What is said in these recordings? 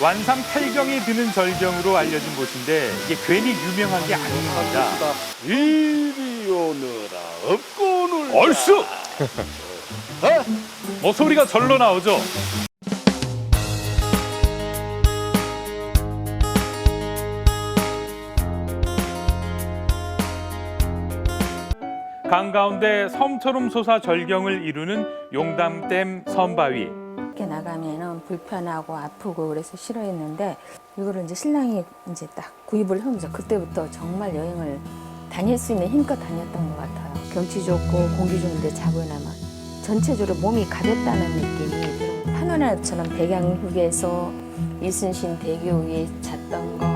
완삼 팔경이 드는 절경으로 알려진 곳인데 이게 괜히 유명한 게 아닙니다. 이리 오너라 업고 놀라 얼쑤! 뭐 소리가 절로 나오죠. 강 가운데 섬처럼 솟아 절경을 이루는 용담댐 섬바위. 밖에 나가면은 불편하고 아프고 그래서 싫어했는데 이거를 이제 신랑이 이제 딱 구입을 하면서 그때부터 정말 여행을 다닐 수 있는 힘껏 다녔던 것 같아요. 경치 좋고 공기 좋은데 자고 나면 전체적으로 몸이 가볍다는 느낌이 들어요. 파노라마처럼 백양휴게소 이순신 대교 위에 잤던 거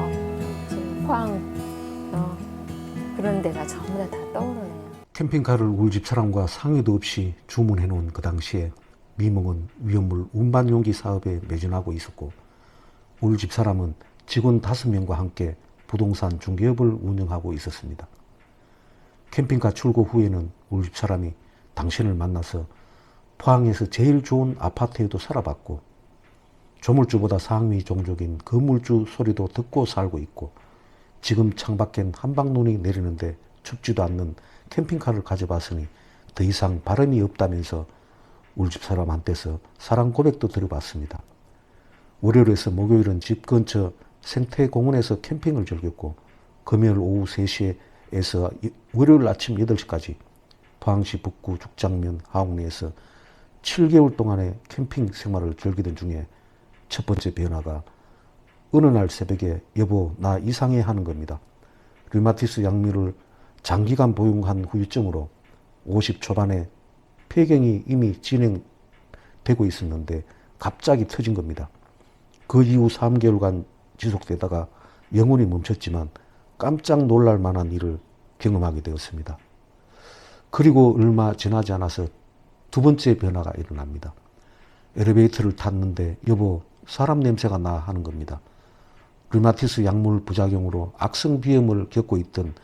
포항 어, 그런 데가 전부 다, 다 떠오르네요. 캠핑카를 우리 집 사람과 상의도 없이 주문해 놓은 그 당시에 미몽은 위험물 운반 용기 사업에 매진하고 있었고 우리 집 사람은 직원 다섯 명과 함께 부동산 중개업을 운영하고 있었습니다. 캠핑카 출고 후에는 우리 집 사람이 당신을 만나서 포항에서 제일 좋은 아파트에도 살아봤고 조물주보다 상위 종족인 건물주 소리도 듣고 살고 있고 지금 창밖엔 한방눈이 내리는데 춥지도 않는 캠핑카를 가져봤으니 더 이상 바람이 없다면서 우리 집 사람한테서 사랑 고백도 들어봤습니다. 월요일에서 목요일은 집 근처 생태공원에서 캠핑을 즐겼고 금요일 오후 3시에서 월요일 아침 8시까지 포항시 북구 죽장면 하옥리에서 7개월 동안의 캠핑 생활을 즐기던 중에 첫 번째 변화가 어느 날 새벽에 여보 나 이상해 하는 겁니다. 류마티스 약물을 장기간 복용한 후유증으로 50 초반에 폐경이 이미 진행되고 있었는데 갑자기 터진 겁니다. 그 이후 3개월간 지속되다가 영원히 멈췄지만 깜짝 놀랄 만한 일을 경험하게 되었습니다. 그리고 얼마 지나지 않아서 두 번째 변화가 일어납니다. 엘리베이터를 탔는데 여보 사람 냄새가 나 하는 겁니다. 류마티스 약물 부작용으로 악성 비염을 겪고 있던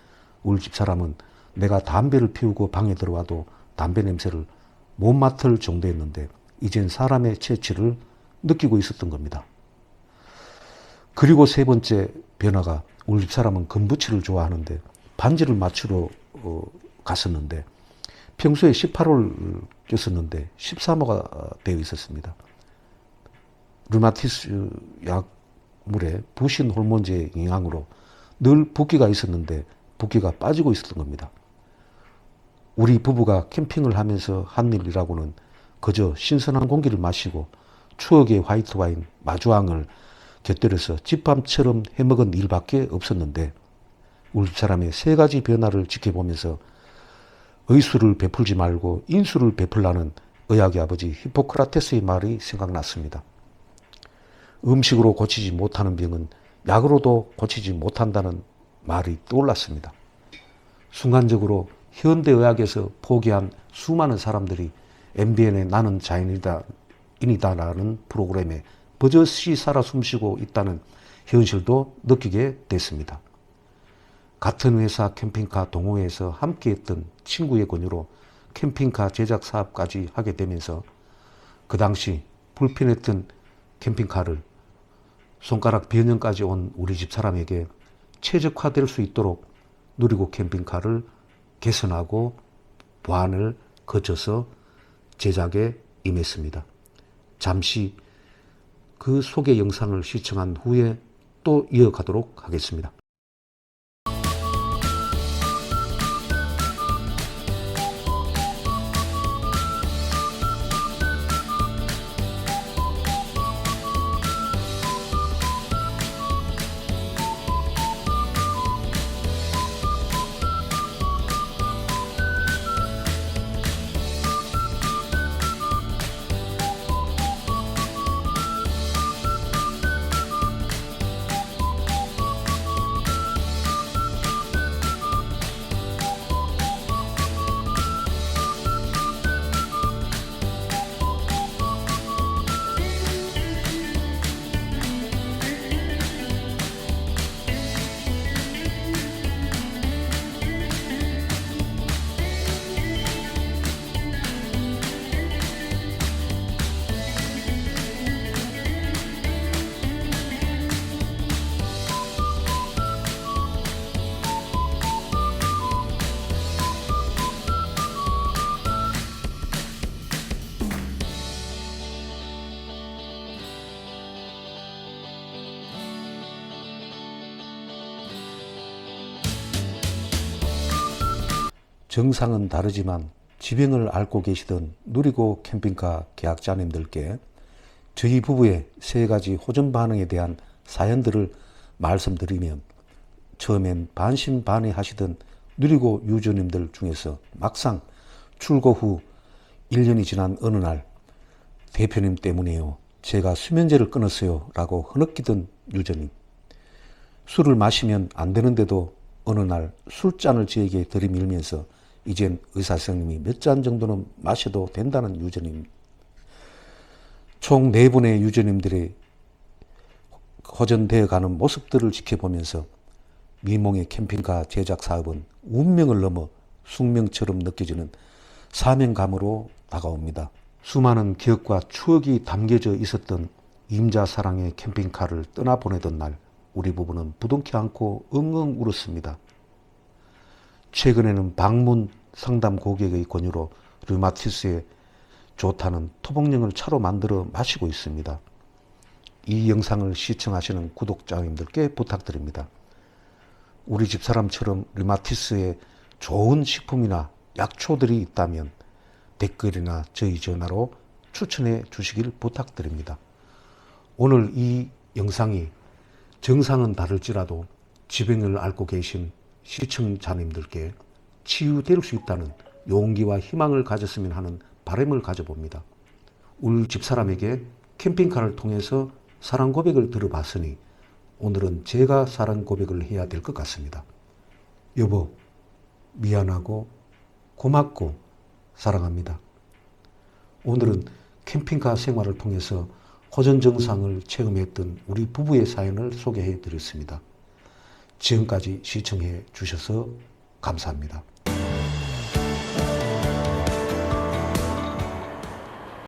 우리 집 사람은 내가 담배를 피우고 방에 들어와도 담배 냄새를 못 맡을 정도였는데 이젠 사람의 체취를 느끼고 있었던 겁니다. 그리고 세 번째 변화가 우리 집 사람은 금부치를 좋아하는데 반지를 맞추러 어, 갔었는데 평소에 18호를 꼈었는데 13호가 되어 있었습니다. 류마티스 약물에 부신 호르몬제의 영향으로 늘 붓기가 있었는데 붓기가 빠지고 있었던 겁니다. 우리 부부가 캠핑을 하면서 한 일이라고는 그저 신선한 공기를 마시고 추억의 화이트 와인 마주왕을 곁들여서 집밤처럼 해먹은 일밖에 없었는데 우리 집 사람의 세 가지 변화를 지켜보면서 의수를 베풀지 말고 인수를 베풀라는 의학의 아버지 히포크라테스의 말이 생각났습니다. 음식으로 고치지 못하는 병은 약으로도 고치지 못한다는 말이 떠올랐습니다. 순간적으로 현대의학에서 포기한 수많은 사람들이 MBN의 나는 자연이다, 인이다라는 프로그램에 버젓이 살아 숨쉬고 있다는 현실도 느끼게 됐습니다. 같은 회사 캠핑카 동호회에서 함께했던 친구의 권유로 캠핑카 제작 사업까지 하게 되면서 그 당시 불편했던 캠핑카를 손가락 변형까지 온 우리 집 사람에게 최적화될 수 있도록 누리고 캠핑카를 개선하고 보완을 거쳐서 제작에 임했습니다. 잠시 그 소개 영상을 시청한 후에 또 이어가도록 하겠습니다. 정상은 다르지만 지병을 앓고 계시던 누리고 캠핑카 계약자님들께 저희 부부의 세 가지 호전 반응에 대한 사연들을 말씀드리면 처음엔 반신반의 하시던 누리고 유저님들 중에서 막상 출고 후 1년이 지난 어느 날 대표님 때문에요. 제가 수면제를 끊었어요. 라고 흐느끼던 유저님. 술을 마시면 안 되는데도 어느 날 술잔을 저에게 들이밀면서 이젠 의사 선생님이 몇 잔 정도는 마셔도 된다는 유저님. 총네 분의 유저님들의 허전되어 가는 모습들을 지켜보면서 미몽의 캠핑카 제작 사업은 운명을 넘어 숙명처럼 느껴지는 사명감으로 다가옵니다. 수많은 기억과 추억이 담겨져 있었던 임자 사랑의 캠핑카를 떠나보내던 날 우리 부부는 부둥켜 안고 엉엉 울었습니다. 최근에는 방문 상담 고객의 권유로 류마티스에 좋다는 토복령을 차로 만들어 마시고 있습니다. 이 영상을 시청하시는 구독자님들께 부탁드립니다. 우리 집 사람처럼 류마티스에 좋은 식품이나 약초들이 있다면 댓글이나 저희 전화로 추천해 주시길 부탁드립니다. 오늘 이 영상이 정상은 다를지라도 지병을 앓고 계신 시청자님들께 치유될 수 있다는 용기와 희망을 가졌으면 하는 바람을 가져봅니다. 우리 집사람에게 캠핑카를 통해서 사랑 고백을 들어봤으니 오늘은 제가 사랑 고백을 해야 될 것 같습니다. 여보, 미안하고 고맙고 사랑합니다. 오늘은 캠핑카 생활을 통해서 호전 정상을 체험했던 우리 부부의 사연을 소개해 드렸습니다. 지금까지 시청해 주셔서 감사합니다.